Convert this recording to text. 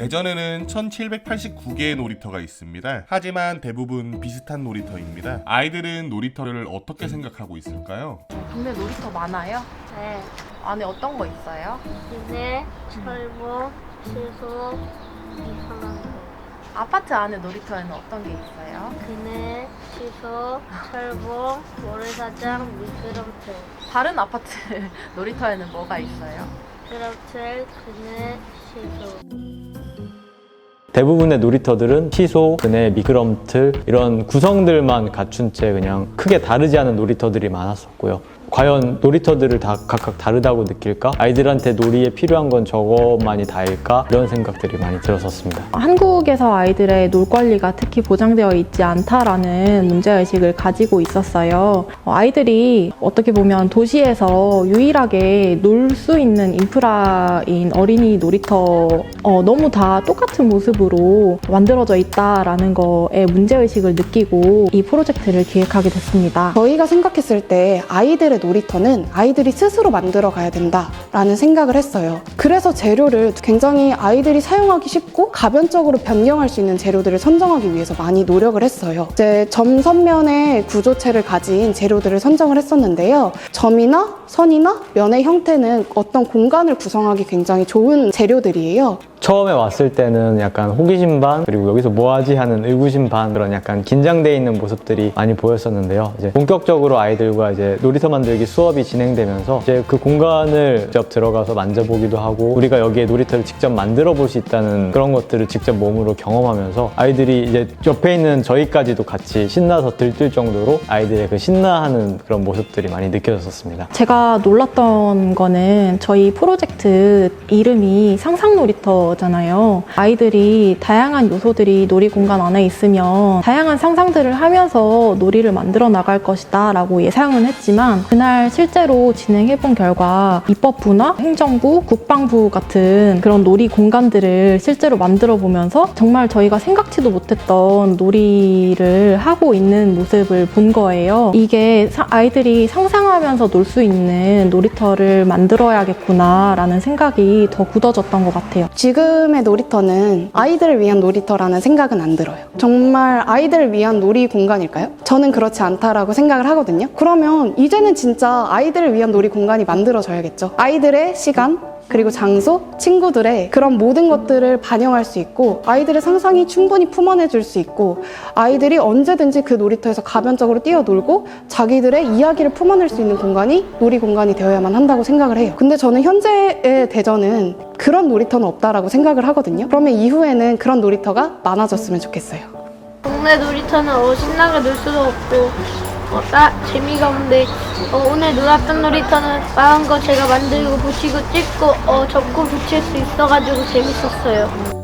대전에는 1789개의 놀이터가 있습니다. 하지만 대부분 비슷한 놀이터입니다. 아이들은 놀이터를 어떻게 생각하고 있을까요? 동네 놀이터 많아요? 네, 안에 어떤 거 있어요? 기내, 철봉, 시소, 이상한 거. 아파트 안에 놀이터에는 어떤 게 있어요? 그네, 시소, 철봉, 모래사장, 미끄럼틀. 다른 아파트 놀이터에는 뭐가 있어요? 대부분의 놀이터들은 시소, 그네, 미끄럼틀 이런 구성들만 갖춘 채 그냥 크게 다르지 않은 놀이터들이 많았었고요. 과연 놀이터들을 다 각각 다르다고 느낄까? 아이들한테 놀이에 필요한 건 저것만이 다일까? 이런 생각들이 많이 들었었습니다. 한국에서 아이들의 놀 권리가 특히 보장되어 있지 않다라는 문제의식을 가지고 있었어요. 어, 아이들이 어떻게 보면 도시에서 유일하게 놀 수 있는 인프라인 어린이 놀이터 어, 너무 다 똑같은 모습으로 만들어져 있다라는 거에 문제의식을 느끼고 이 프로젝트를 기획하게 됐습니다. 저희가 생각했을 때 아이들의 놀이터는 아이들이 스스로 만들어 가야 된다라는 생각을 했어요. 그래서 재료를 굉장히 아이들이 사용하기 쉽고 가변적으로 변경할 수 있는 재료들을 선정하기 위해서 많이 노력을 했어요. 이제 점 선면의 구조체를 가진 재료들을 선정을 했었는데요. 점이나 선이나 면의 형태는 어떤 공간을 구성하기 굉장히 좋은 재료들이에요. 처음에 왔을 때는 약간 호기심 반 그리고 여기서 뭐 하지 하는 의구심 반 그런 약간 긴장돼 있는 모습들이 많이 보였었는데요. 이제 본격적으로 아이들과 이제 놀이터 만들기 수업이 진행되면서 이제 그 공간을 직접 들어가서 만져보기도 하고 우리가 여기에 놀이터를 직접 만들어 볼 수 있다는 그런 것들을 직접 몸으로 경험하면서 아이들이 이제 옆에 있는 저희까지도 같이 신나서 들뜰 정도로 아이들의 그 신나하는 그런 모습들이 많이 느껴졌었습니다. 제가 놀랐던 거는 저희 프로젝트 이름이 상상 놀이터 잖아요. 아이들이 다양한 요소들이 놀이 공간 안에 있으면 다양한 상상들을 하면서 놀이를 만들어 나갈 것이다 라고 예상은 했지만 그날 실제로 진행해 본 결과 입법부나 행정부, 국방부 같은 그런 놀이 공간들을 실제로 만들어 보면서 정말 저희가 생각지도 못했던 놀이를 하고 있는 모습을 본 거예요. 이게 사- 아이들이 상상하면서 놀 수 있는 놀이터를 만들어야겠구나라는 생각이 더 굳어졌던 것 같아요. 지금의 놀이터는 아이들을 위한 놀이터라는 생각은 안 들어요. 정말 아이들을 위한 놀이 공간일까요? 저는 그렇지 않다라고 생각을 하거든요. 그러면 이제는 진짜 아이들을 위한 놀이 공간이 만들어져야겠죠. 아이들의 시간, 그리고 장소, 친구들의 그런 모든 것들을 반영할 수 있고 아이들의 상상이 충분히 품어내줄 수 있고 아이들이 언제든지 그 놀이터에서 가변적으로 뛰어놀고 자기들의 이야기를 품어낼 수 있는 공간이 놀이 공간이 되어야만 한다고 생각을 해요. 근데 저는 현재의 대전은 그런 놀이터는 없다라고 생각을 하거든요. 그러면 이후에는 그런 놀이터가 많아졌으면 좋겠어요. 동네 놀이터는 어, 신나게 놀 수도 없고 어, 따, 재미가 없는데 어, 오늘 놀았던 놀이터는 마음껏 제가 만들고 붙이고 찍고 어, 접고 붙일 수 있어가지고 재밌었어요.